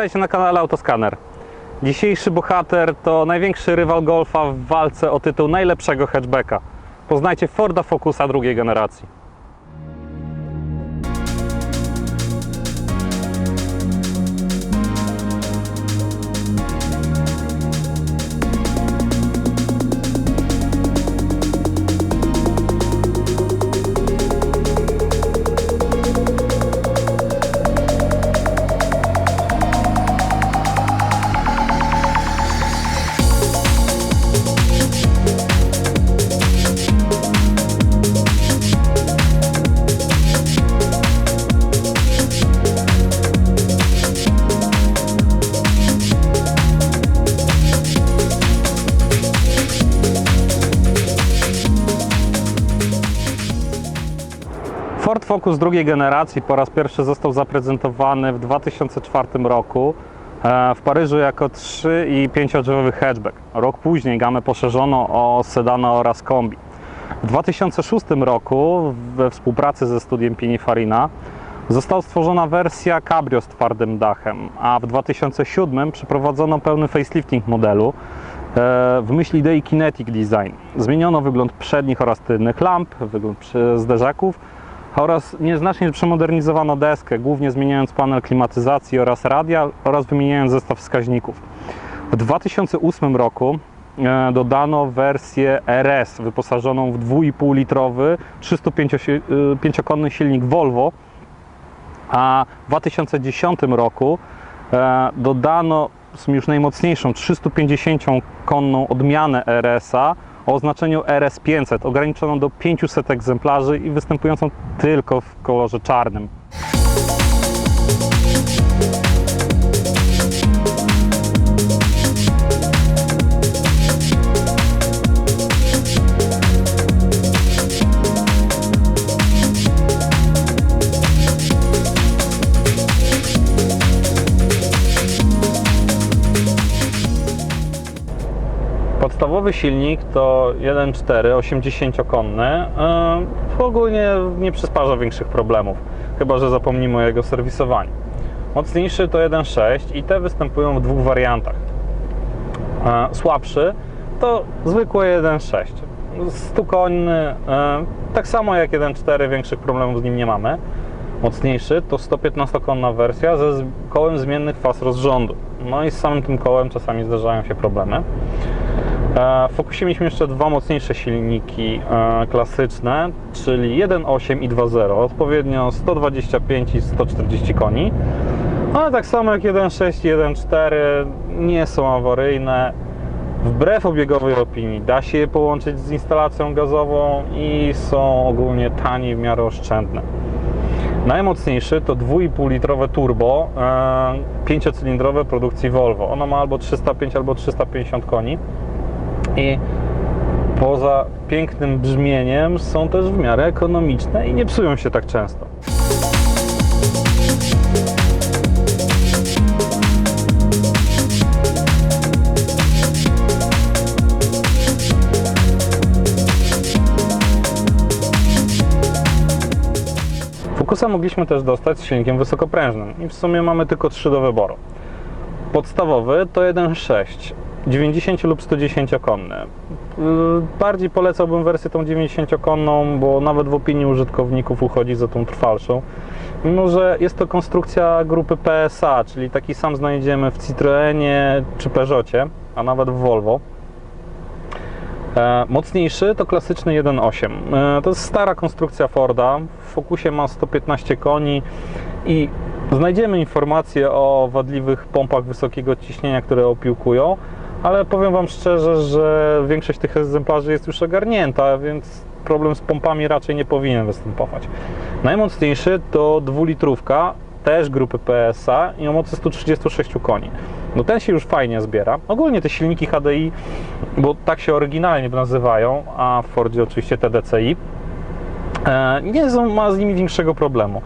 Witajcie na kanale Autoscanner. Dzisiejszy bohater to największy rywal Golfa w walce o tytuł najlepszego hatchbacka. Poznajcie Forda Focusa drugiej generacji. Ford Focus drugiej generacji po raz pierwszy został zaprezentowany w 2004 roku e, w Paryżu jako 3 i 5-drzewiowy hatchback. Rok później gamę poszerzono o sedana oraz kombi. W 2006 roku we współpracy ze studiem Pininfarina została stworzona wersja Cabrio z twardym dachem, a w 2007 przeprowadzono pełny facelifting modelu e, w myśl idei Kinetic Design. Zmieniono wygląd przednich oraz tylnych lamp, wygląd zderzaków oraz nieznacznie przemodernizowano deskę, głównie zmieniając panel klimatyzacji oraz radia oraz wymieniając zestaw wskaźników. W 2008 roku e, dodano wersję RS wyposażoną w 2,5 litrowy 305-konny silnik Volvo, a w 2010 roku e, dodano w sumie już najmocniejszą 350-konną odmianę RS-a o oznaczeniu RS500, ograniczoną do 500 egzemplarzy i występującą tylko w kolorze czarnym. Podstawowy silnik to 1.4 80-konny. Yy, ogólnie nie przysparza większych problemów, chyba że zapomnimy o jego serwisowaniu. Mocniejszy to 1.6 i te występują w dwóch wariantach. Yy, Słabszy to zwykły 1.6. 100-konny, yy, tak samo jak 1.4, większych problemów z nim nie mamy. Mocniejszy to 115-konna wersja ze kołem zmiennych faz rozrządu. No i z samym tym kołem czasami zdarzają się problemy. E, W Focusie mieliśmy jeszcze dwa mocniejsze silniki e, klasyczne, czyli 1.8 i 2.0, odpowiednio 125 i 140 koni. Ale tak samo jak 1.6 i 1.4 nie są awaryjne. Wbrew obiegowej opinii da się je połączyć z instalacją gazową i są ogólnie tanie i w miarę oszczędne. Najmocniejszy to 2,5 litrowe turbo, e, 5-cylindrowe produkcji Volvo. Ono ma albo 305, albo 350 koni i poza pięknym brzmieniem są też w miarę ekonomiczne i nie psują się tak często. Focusa mogliśmy też dostać z silnikiem wysokoprężnym i w sumie mamy tylko trzy do wyboru. Podstawowy to 1.6, 90 lub 110 konny. Bardziej polecałbym wersję tą 90-konną, bo nawet w opinii użytkowników uchodzi za tą trwalszą. Mimo, że jest to konstrukcja grupy PSA, czyli taki sam znajdziemy w Citroenie czy Peugeotie, a nawet w Volvo. E, Mocniejszy to klasyczny 1.8. E, To jest stara konstrukcja Forda. W Focusie ma 115 koni i znajdziemy informacje o wadliwych pompach wysokiego ciśnienia, które opiłkują, ale powiem Wam szczerze, że większość tych egzemplarzy jest już ogarnięta, więc problem z pompami raczej nie powinien występować. Najmocniejszy to dwulitrówka, też grupy PSA i o mocy 136 koni. No ten się już fajnie zbiera. Ogólnie te silniki HDI, bo tak się oryginalnie nazywają, a w Fordzie oczywiście TDCi, e, nie ma z nimi większego problemu.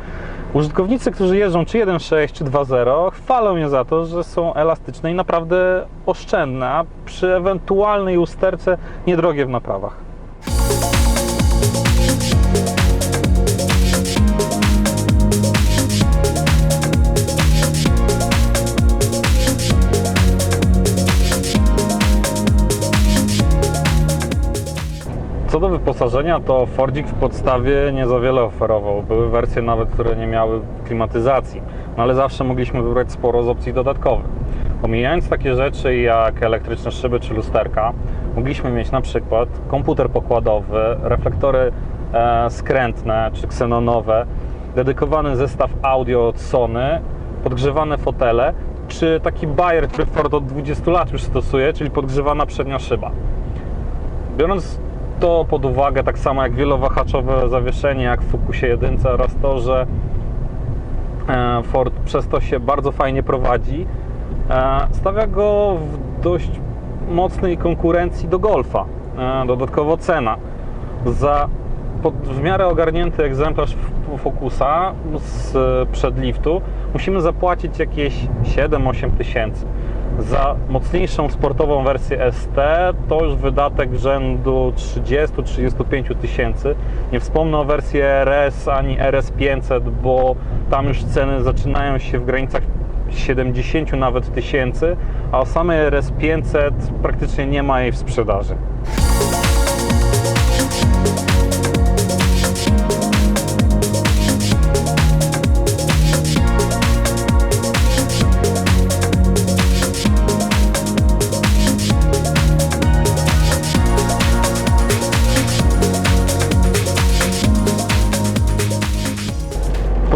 Użytkownicy, którzy jeżdżą czy 1.6 czy 2.0 chwalą mnie za to, że są elastyczne i naprawdę oszczędne, a przy ewentualnej usterce niedrogie w naprawach. Co do wyposażenia, to Fordzik w podstawie nie za wiele oferował. Były wersje nawet, które nie miały klimatyzacji, no ale zawsze mogliśmy wybrać sporo z opcji dodatkowych. Pomijając takie rzeczy jak elektryczne szyby czy lusterka, mogliśmy mieć na przykład komputer pokładowy, reflektory e, skrętne czy ksenonowe, dedykowany zestaw audio od Sony, podgrzewane fotele, czy taki bajer, który Ford od 20 lat już stosuje, czyli podgrzewana przednia szyba. Biorąc to pod uwagę, tak samo jak wielowahaczowe zawieszenie, jak w Focusie 1 oraz to, że e, Ford przez to się bardzo fajnie prowadzi, e, stawia go w dość mocnej konkurencji do Golfa. E, Dodatkowo cena. Za pod w miarę ogarnięty egzemplarz Focusa z przedliftu musimy zapłacić jakieś 7-8 tysięcy. Za mocniejszą sportową wersję ST to już wydatek rzędu 30-35 tysięcy. Nie wspomnę o wersji RS ani RS500, bo tam już ceny zaczynają się w granicach 70 nawet tysięcy, a o samej RS500 praktycznie nie ma jej w sprzedaży.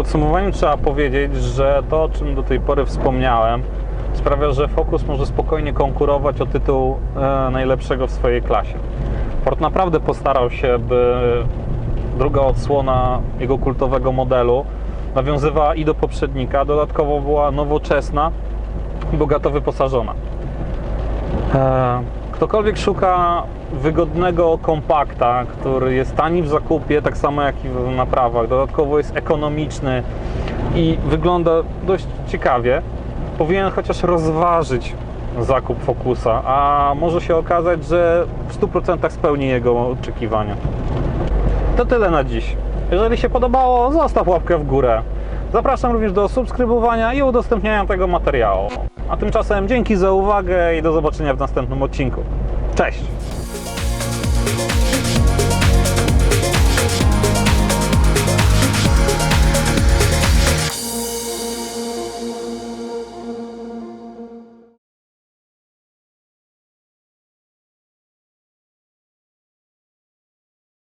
Podsumowaniu trzeba powiedzieć, że to, o czym do tej pory wspomniałem, sprawia, że Focus może spokojnie konkurować o tytuł e, najlepszego w swojej klasie. Ford naprawdę postarał się, by druga odsłona jego kultowego modelu nawiązywała i do poprzednika, dodatkowo była nowoczesna i bogato wyposażona. Ktokolwiek szuka wygodnego kompakta, który jest tani w zakupie, tak samo jak i w naprawach, dodatkowo jest ekonomiczny i wygląda dość ciekawie, powinien chociaż rozważyć zakup Focusa, a może się okazać, że w 100% spełni jego oczekiwania. To tyle na dziś. Jeżeli się podobało, zostaw łapkę w górę. Zapraszam również do subskrybowania i udostępniania tego materiału. A tymczasem dzięki za uwagę i do zobaczenia w następnym odcinku. Cześć!